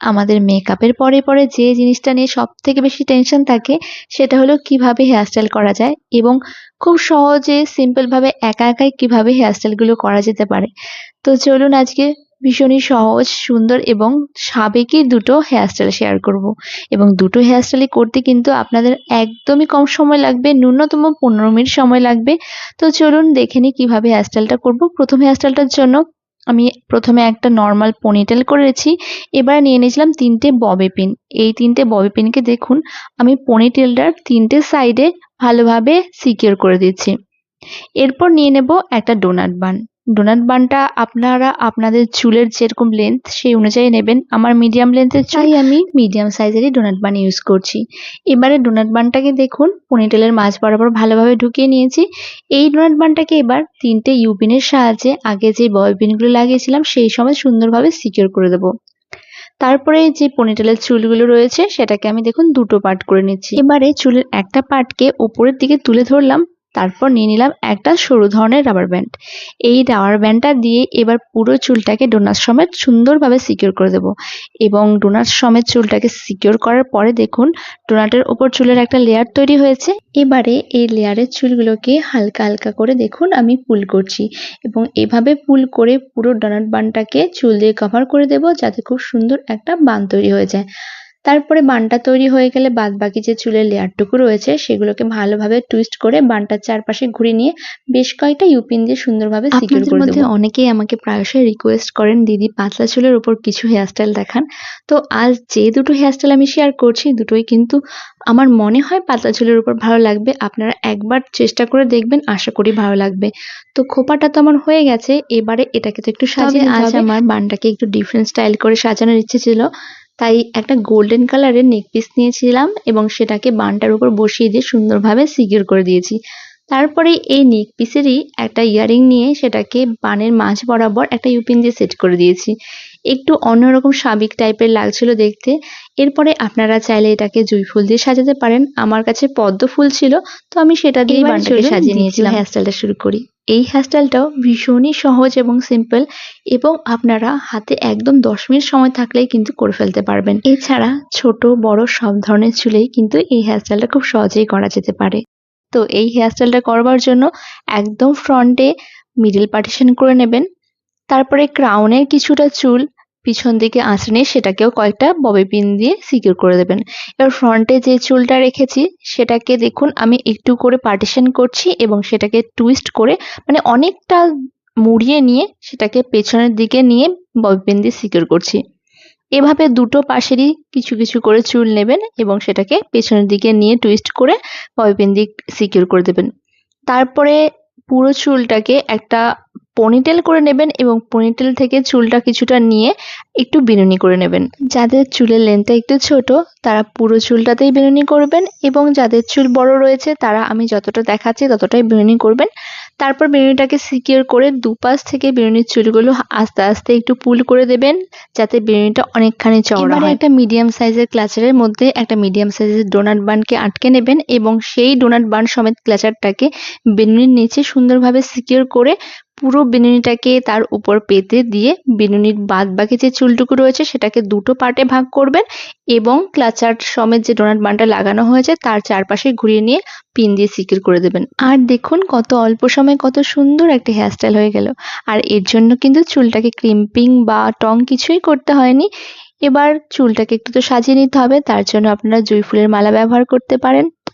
আমাদের মেকআপের পরে পরে যে জিনিসটা নিয়ে সব থেকে বেশি টেনশন থাকে, সেটা হলো কীভাবে হেয়ারস্টাইল করা যায় এবং খুব সহজে সিম্পলভাবে একা একাই কীভাবে হেয়ারস্টাইলগুলো করা যেতে পারে। তো চলুন আজকে ভীষণই সহজ, সুন্দর এবং সাবেকি দুটো হেয়ারস্টাইল শেয়ার করব। এবং দুটো হেয়ারস্টাইলই করতে কিন্তু আপনাদের একদমই কম সময় লাগবে, ন্যূনতম পনেরো মিনিট সময় লাগবে। তো চলুন দেখে নিই কীভাবে হেয়ারস্টাইলটা করব। প্রথম হেয়ারস্টাইলটার জন্য আমি প্রথমে একটা নর্মাল পনিটেল করেছি, এবার নিয়ে নিয়েছিলাম তিনটে ববে পিন এই তিনটে ববে পিনকে দেখুন, আমি পনিটেলটার তিনটে সাইডে ভালোভাবে সিকিওর করে দিচ্ছি। এরপর নিয়ে নেব একটা ডোনাট বান ডোনাট বানটা আপনারা আপনাদের চুলের যেরকম লেন্থ সেই অনুযায়ী নেবেন। আমার মিডিয়াম লেন্থের চাই আমি মিডিয়াম সাইজেরই ডোনাট বান ইউজ করছি। এবারে ডোনাট বানটাকে দেখুন পনিটেলের মাছ বরাবর ভালোভাবে ঢুকিয়ে নিয়েছি। এই ডোনাট বানটাকে এবার তিনটে ইউপিনের সাহায্যে আগে যে বয় পিনগুলো লাগিয়েছিলাম সেই সময় সুন্দরভাবে সিকিউর করে দেবো। তারপরে যে পনিটেলের চুলগুলো রয়েছে সেটাকে আমি দেখুন দুটো পার্ট করে নিচ্ছি। এবারে চুলের একটা পার্টকে ওপরের দিকে তুলে ধরলাম। তারপর নিয়ে নিলাম একটা সরু ধরনের রাবার ব্যান্ড এই রাবার ব্যান্ডটা দিয়ে এবার পুরো চুলটাকে ডোনাট সমেত সুন্দরভাবে সিকিউর করে দেব। এবং ডোনাট সমেত চুলটাকে সিকিউর করার পরে দেখুন ডোনাটের ওপর চুলের একটা লেয়ার তৈরি হয়েছে। এবারে এই লেয়ারের চুলগুলোকে হালকা হালকা করে দেখুন, আমি পুল করছি। এবং এভাবে পুল করে পুরো ডোনাট বানটাকে চুল দিয়ে কভার করে দেব, যাতে খুব সুন্দর একটা বান তৈরি হয়ে যায়। তারপরে বানটা তৈরি হয়ে গেলে বাদ বাকি যে চুলের লেয়ারটুকু রয়েছে সেগুলোকে ভালোভাবে টুইস্ট করে বানটার চারপাশে ঘুরে নিয়ে বেশ কয়েকটা ইউপিন দিয়ে সুন্দরভাবে সিকিউর করে মধ্যে অনেকেই আমাকে প্রায়শই রিকোয়েস্ট করেন দিদি পাতলা চুলের উপর কিছু হেয়ারস্টাইল দেখান। তো আজ যে দুটো হেয়ারস্টাইল আমি শেয়ার করছি দুটোই কিন্তু আমার মনে হয় পাতলা চুলের উপর ভালো লাগবে। আপনারা একবার চেষ্টা করে দেখবেন আশা করি ভালো লাগবে। তো খোপাটা তো আমার হয়ে গেছে এবারে এটাকে তো একটু সাজিয়ে আজ আমার বানটাকে একটু ডিফারেন্ট স্টাইল করে সাজানোর ইচ্ছে ছিল। তাই একটা গোল্ডেন কালারের নেক পিস নিয়েছিলাম এবং সেটাকে বানটার উপর বসিয়ে দিয়ে সুন্দরভাবে সিকিউর করে দিয়েছি। তারপরে এই নেক পিসেরই একটা ইয়ারিং নিয়ে সেটাকে বানের মাঝ বরাবর একটা ইউপিন দিয়ে সেট করে দিয়েছি। একটু অন্যরকম সাবিক টাইপের লাগছিল দেখতে। এরপরে আপনারা চাইলে এটাকে জুই ফুল দিয়ে সাজাতে পারেন। আমার কাছে পদ্ম ফুল ছিল তো আমি সেটা দিয়ে বানটাকে সাজিয়ে নিয়েছিলাম। হেয়ারস্টাইলটা শুরু করি। এই হেয়ারস্টাইলটাও ভীষণই সহজ এবং সিম্পল এবং আপনারা হাতে একদম দশ মিনিট সময় থাকলেই কিন্তু করে ফেলতে পারবেন। এছাড়া ছোট, বড় সব ধরনের চুলেই কিন্তু এই হেয়ারস্টাইলটা খুব সহজেই করা যেতে পারে। তো এই হেয়ারস্টাইলটা করবার জন্য একদম ফ্রন্টে মিডিল পার্টিশন করে নেবেন। তারপরে ক্রাউনের কিছুটা চুল পিছন দিকে আঁচড়ে সেটাকেও কয়েকটা ববি পিন দিয়ে সিকিউর করে দেবেন। এবার ফ্রন্টে যে চুলটা রেখেছি, সেটাকে দেখুন, আমি একটু করে পার্টিশন করছি এবং সেটাকে টুইস্ট করে মানে অনেকটা মুড়িয়ে নিয়ে সেটাকে পেছনের দিকে নিয়ে ববি পিন দিয়ে সিকিউর করছি। এভাবে দুটো পাশেরই কিছু কিছু করে চুল নেবেন এবং সেটাকে পেছনের দিকে নিয়ে টুইস্ট করে ববি পিন দিয়ে সিকিউর করে দেবেন। তারপরে পুরো চুলটাকে একটা পনিটেল করে নেবেন এবং পনিটেল থেকে চুলটা কিছুটা নিয়ে একটু বিনুনি করে নেবেন। যাদের চুলের লেন্থটা একটু ছোট তারা পুরো চুলটাতেই বিনুনি করবেন এবং যাদের চুল বড় রয়েছে তারা আমি যতটা দেখাচ্ছি ততটাই বিনুনি করবেন। তারপর বিনুনিটাকে সিকিউর করে দুপাশ থেকে বিনুনির চুলগুলো আস্তে আস্তে একটু পুল করে দেবেন যাতে বিনুনিটা অনেকখানি চওড়া হয়। একটা মিডিয়াম সাইজের ক্লাচারের মধ্যে একটা মিডিয়াম সাইজের ডোনাট বানকে আটকে নেবেন এবং সেই ডোনাট বান সমেত ক্লাচারটাকে বিনুনির নিচে সুন্দরভাবে সিকিউর করে পুরো বিনুনিটাকে তার উপর পেতে দিয়ে বিনুনির বাদ বাকি যে চুলটুকু রয়েছে সেটাকে দুটো পার্টে ভাগ করবেন এবং ক্লাচার সমেত যে ডোনাট বানটা লাগানো হয়েছে তার চারপাশে ঘুরিয়ে নিয়ে পিন দিয়ে সিকিউর করে দেবেন। আর দেখুন কত অল্প সময়ে কত সুন্দর একটা হেয়ারস্টাইল হয়ে গেল। আর এর জন্য কিন্তু চুলটাকে ক্রিম্পিং বা টং কিছুই করতে হয়নি। এবার চুলটাকে একটু তো সাজিয়ে নিতে হবে, তার জন্য আপনারা জুঁই ফুলের মালা ব্যবহার করতে পারেন।